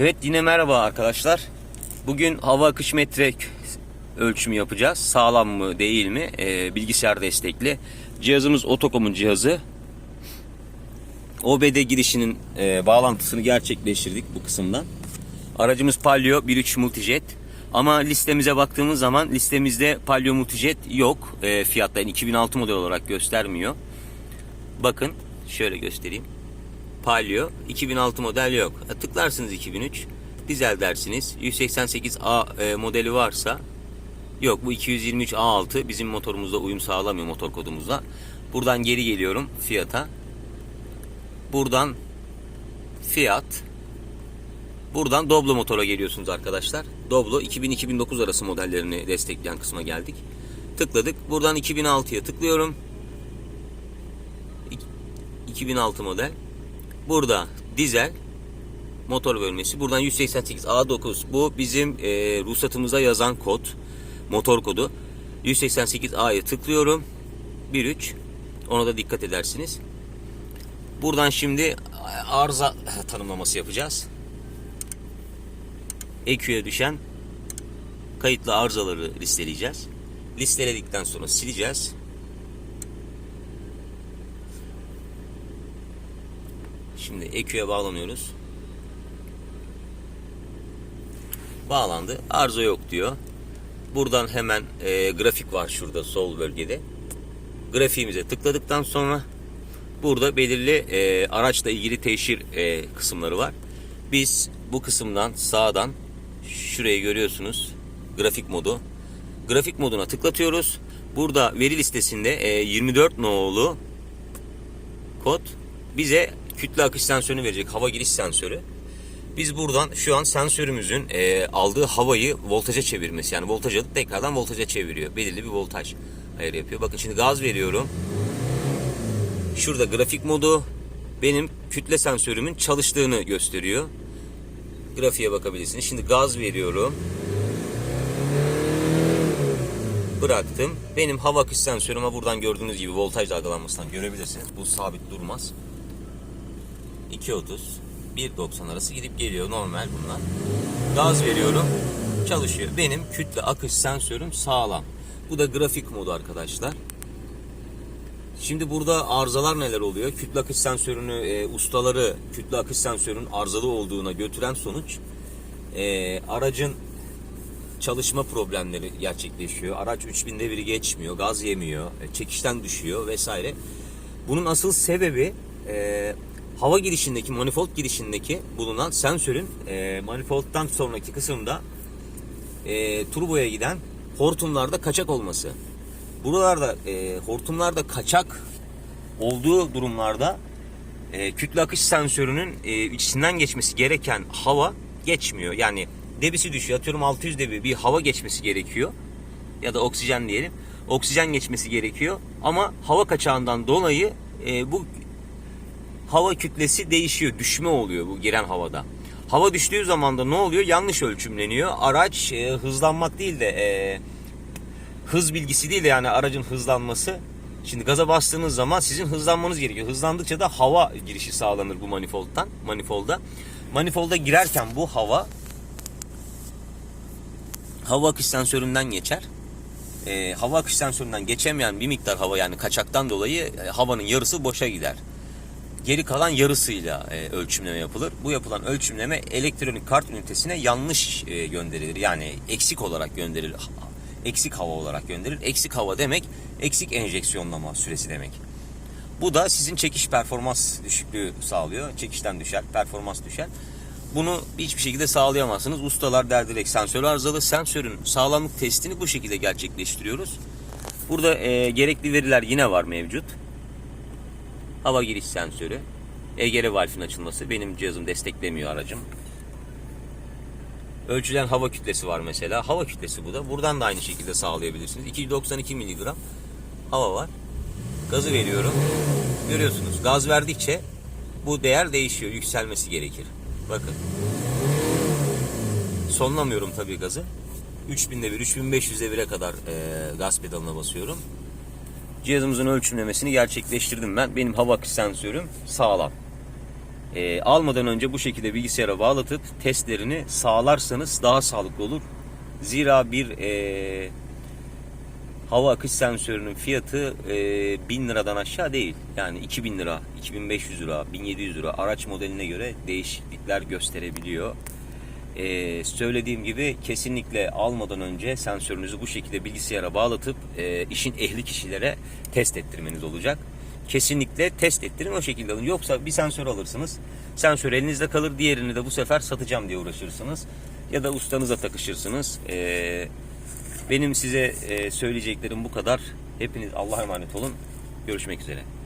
Evet yine merhaba arkadaşlar. Bugün hava akış metre ölçümü yapacağız. Sağlam mı değil mi? Ee, bilgisayar destekli. Cihazımız Otokom'un cihazı. OBD girişinin e, bağlantısını gerçekleştirdik bu kısımdan. Aracımız Palio 1.3 Multijet. Ama listemize baktığımız zaman listemizde Palio Multijet yok. E, fiyatta 2006 model olarak göstermiyor. Bakın şöyle göstereyim. Palio 2006 model yok. E, tıklarsınız 2003 dizel dersiniz. 188A e, modeli varsa yok bu 223A6 bizim motorumuzda uyum sağlamıyor motor kodumuzla. Buradan geri geliyorum fiyata. Buradan fiyat Buradan Doblo motora geliyorsunuz arkadaşlar. Doblo 2000-2009 arası modellerini destekleyen kısma geldik. Tıkladık. Buradan 2006'ya tıklıyorum. 2006 model. Burada dizel motor bölmesi. Buradan 188 A9. Bu bizim e, ruhsatımıza yazan kod. Motor kodu. 188 A'ya tıklıyorum. 1.3. Ona da dikkat edersiniz. Buradan şimdi arıza tanımlaması yapacağız. EQ'ye düşen kayıtlı arızaları listeleyeceğiz. Listeledikten sonra sileceğiz. Şimdi EQ'ye bağlanıyoruz. Bağlandı. Arıza yok diyor. Buradan hemen e, grafik var şurada sol bölgede. Grafiğimize tıkladıktan sonra burada belirli e, araçla ilgili teşhir e, kısımları var. Biz bu kısımdan sağdan şurayı görüyorsunuz. Grafik modu. Grafik moduna tıklatıyoruz. Burada veri listesinde e, 24 nolu kod bize kütle akış sensörünü verecek. Hava giriş sensörü. Biz buradan şu an sensörümüzün e, aldığı havayı voltaja çevirmesi. Yani voltaj alıp tekrardan voltaja çeviriyor. Belirli bir voltaj ayarı yapıyor. Bakın şimdi gaz veriyorum. Şurada grafik modu benim kütle sensörümün çalıştığını gösteriyor. Grafiğe bakabilirsiniz. Şimdi gaz veriyorum. Bıraktım. Benim hava akış sensörüme buradan gördüğünüz gibi voltaj dalgalanmasından görebilirsiniz. Bu sabit durmaz. 2.30 1.90 arası gidip geliyor normal bunlar. Gaz veriyorum çalışıyor. Benim kütle akış sensörüm sağlam. Bu da grafik modu arkadaşlar. Şimdi burada arızalar neler oluyor? Kütle akış sensörünü e, ustaları kütle akış sensörünün arızalı olduğuna götüren sonuç e, aracın çalışma problemleri gerçekleşiyor. Araç 3000'de biri geçmiyor, gaz yemiyor, e, çekişten düşüyor vesaire. Bunun asıl sebebi e, hava girişindeki, manifold girişindeki bulunan sensörün e, manifoldtan sonraki kısımda e, turboya giden hortumlarda kaçak olması. Buralarda e, hortumlarda kaçak olduğu durumlarda e, kütle akış sensörünün e, içinden geçmesi gereken hava geçmiyor. Yani debisi düşüyor. Atıyorum 600 debi bir hava geçmesi gerekiyor. Ya da oksijen diyelim. Oksijen geçmesi gerekiyor. Ama hava kaçağından dolayı e, bu hava kütlesi değişiyor. Düşme oluyor bu giren havada. Hava düştüğü zaman da ne oluyor? Yanlış ölçümleniyor. Araç e, hızlanmak değil de e, hız bilgisi değil de yani aracın hızlanması. Şimdi gaza bastığınız zaman sizin hızlanmanız gerekiyor. Hızlandıkça da hava girişi sağlanır bu manifoldtan, manifolda. Manifolda girerken bu hava hava akış sensöründen geçer. Ee, hava akış sensöründen geçemeyen bir miktar hava yani kaçaktan dolayı e, havanın yarısı boşa gider. Geri kalan yarısıyla e, ölçümleme yapılır. Bu yapılan ölçümleme elektronik kart ünitesine yanlış e, gönderilir. Yani eksik olarak gönderilir eksik hava olarak gönderilir. Eksik hava demek eksik enjeksiyonlama süresi demek. Bu da sizin çekiş performans düşüklüğü sağlıyor. Çekişten düşer, performans düşer. Bunu hiçbir şekilde sağlayamazsınız. Ustalar derdirek sensör arızalı. Sensörün sağlamlık testini bu şekilde gerçekleştiriyoruz. Burada e, gerekli veriler yine var mevcut. Hava giriş sensörü. EGR valfin açılması. Benim cihazım desteklemiyor aracım. Ölçülen hava kütlesi var mesela. Hava kütlesi bu da. Buradan da aynı şekilde sağlayabilirsiniz. 292 miligram hava var. Gazı veriyorum. Görüyorsunuz gaz verdikçe bu değer değişiyor. Yükselmesi gerekir. Bakın. Sonlamıyorum tabii gazı. 3000'de bir, 3500'de 1'e kadar e, gaz pedalına basıyorum. Cihazımızın ölçümlemesini gerçekleştirdim ben. Benim hava akış sensörüm sağlam. E, almadan önce bu şekilde bilgisayara bağlatıp testlerini sağlarsanız daha sağlıklı olur. Zira bir e, hava akış sensörünün fiyatı e, 1000 liradan aşağı değil. Yani 2000 lira, 2500 lira, 1700 lira araç modeline göre değişiklikler gösterebiliyor. E, söylediğim gibi kesinlikle almadan önce sensörünüzü bu şekilde bilgisayara bağlatıp e, işin ehli kişilere test ettirmeniz olacak. Kesinlikle test ettirin o şekilde alın. Yoksa bir sensör alırsınız. Sensör elinizde kalır. Diğerini de bu sefer satacağım diye uğraşırsınız. Ya da ustanıza takışırsınız. Eee benim size e, söyleyeceklerim bu kadar. Hepiniz Allah'a emanet olun. Görüşmek üzere.